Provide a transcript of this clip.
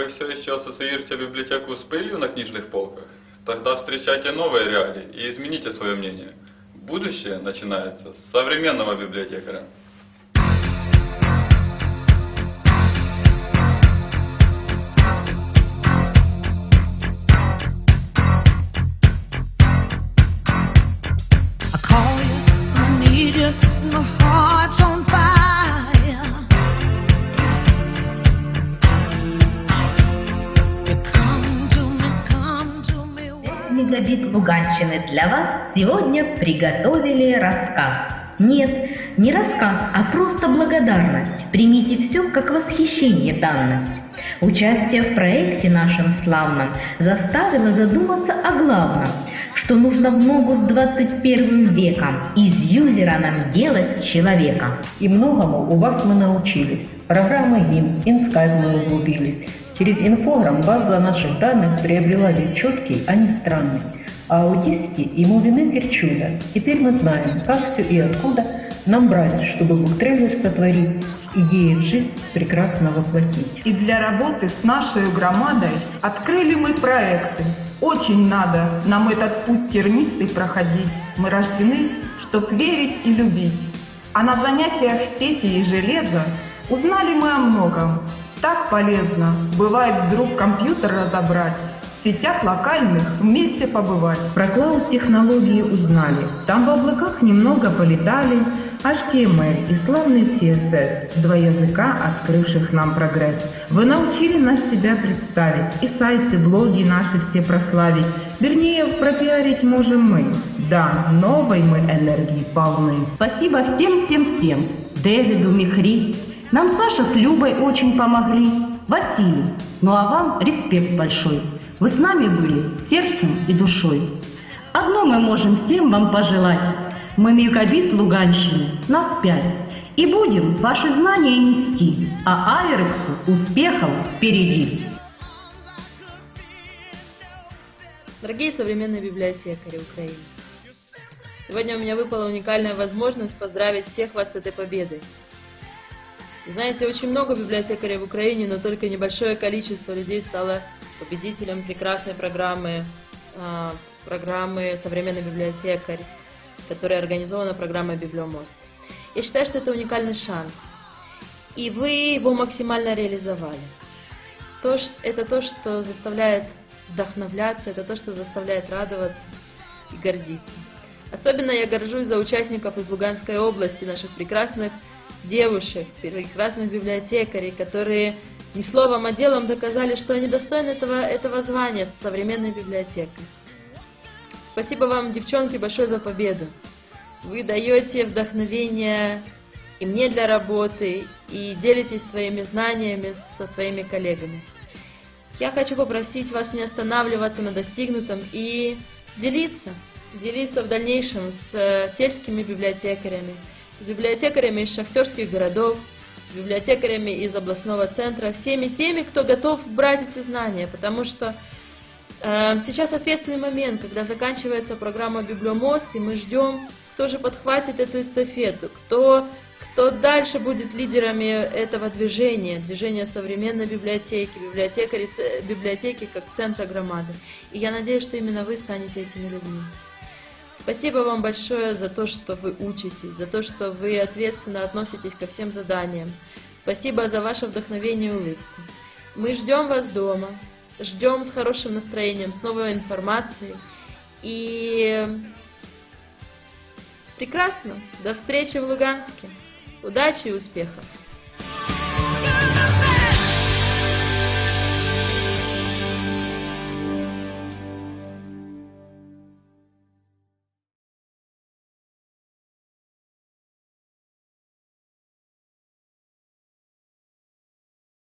Вы все еще ассоциируете библиотеку с пылью на книжных полках? Тогда встречайте новые реалии и измените свое мнение. Будущее начинается с современного библиотекаря. Мегабит Луганщины для вас сегодня приготовили рассказ. Нет, не рассказ, а просто благодарность. Примите все как восхищение данность. Участие в проекте нашем славном заставило задуматься о главном, что нужно в ногу с 21 веком из юзера нам делать человека. И многому у вас мы научились. Программы ГИМ, Инскайп. Через инфограмм база наших данных приобрела вид четкий, а не странный. А аутистики ему вины чудо. Теперь мы знаем, как все и откуда нам брать, чтобы буктрейлер сотворить, идеи в жизнь прекрасно воплотить. И для работы с нашей громадой открыли мы проекты. Очень надо нам этот путь тернистый проходить. Мы рождены, чтоб верить и любить. А на занятиях сети и железа узнали мы о многом. Так полезно бывает вдруг компьютер разобрать, в сетях локальных вместе побывать. Про клауд-технологии узнали. Там в облаках немного полетали. HTML и славный CSS, два языка, открывших нам прогресс. Вы научили нас себя представить, и сайты, блоги наши все прославить. Вернее, пропиарить можем мы. Да, новой мы энергии полны. Спасибо всем-всем-всем. Дэвиду, Михри. Нам Саша с Любой очень помогли. Василий. Ну а вам респект большой. Вы с нами были сердцем и душой. Одно мы можем всем вам пожелать. Мы мегабит Луганщины, нас пять. И будем ваши знания нести, а Айрексу успехов впереди. Дорогие современные библиотекари Украины, сегодня у меня выпала уникальная возможность поздравить всех вас с этой победой. Знаете, очень много библиотекарей в Украине, но только небольшое количество людей стало победителем прекрасной программы, а, программы «Современный библиотекарь», которая организована программой «Библиомост». Я считаю, что это уникальный шанс, и вы его максимально реализовали. То, это то, что заставляет вдохновляться, это то, что заставляет радоваться и гордиться. Особенно я горжусь за участников из Луганской области, наших прекрасных девушек, прекрасных библиотекарей, которые не словом, а делом доказали, что они достойны этого, этого звания современной библиотекарь. Спасибо вам, девчонки, большое за победу. Вы даете вдохновение и мне для работы, и делитесь своими знаниями со своими коллегами. Я хочу попросить вас не останавливаться на достигнутом и делиться, делиться в дальнейшем с э, сельскими библиотекарями, с библиотекарями из шахтерских городов, с библиотекарями из областного центра, всеми теми, кто готов брать эти знания, потому что э, сейчас ответственный момент, когда заканчивается программа «Библиомост», и мы ждем, кто же подхватит эту эстафету, кто кто дальше будет лидерами этого движения, движения современной библиотеки, ц- библиотеки как центра громады. И я надеюсь, что именно вы станете этими людьми. Спасибо вам большое за то, что вы учитесь, за то, что вы ответственно относитесь ко всем заданиям. Спасибо за ваше вдохновение и улыбку. Мы ждем вас дома, ждем с хорошим настроением, с новой информацией. И прекрасно. До встречи в Луганске. Удачи и успехов!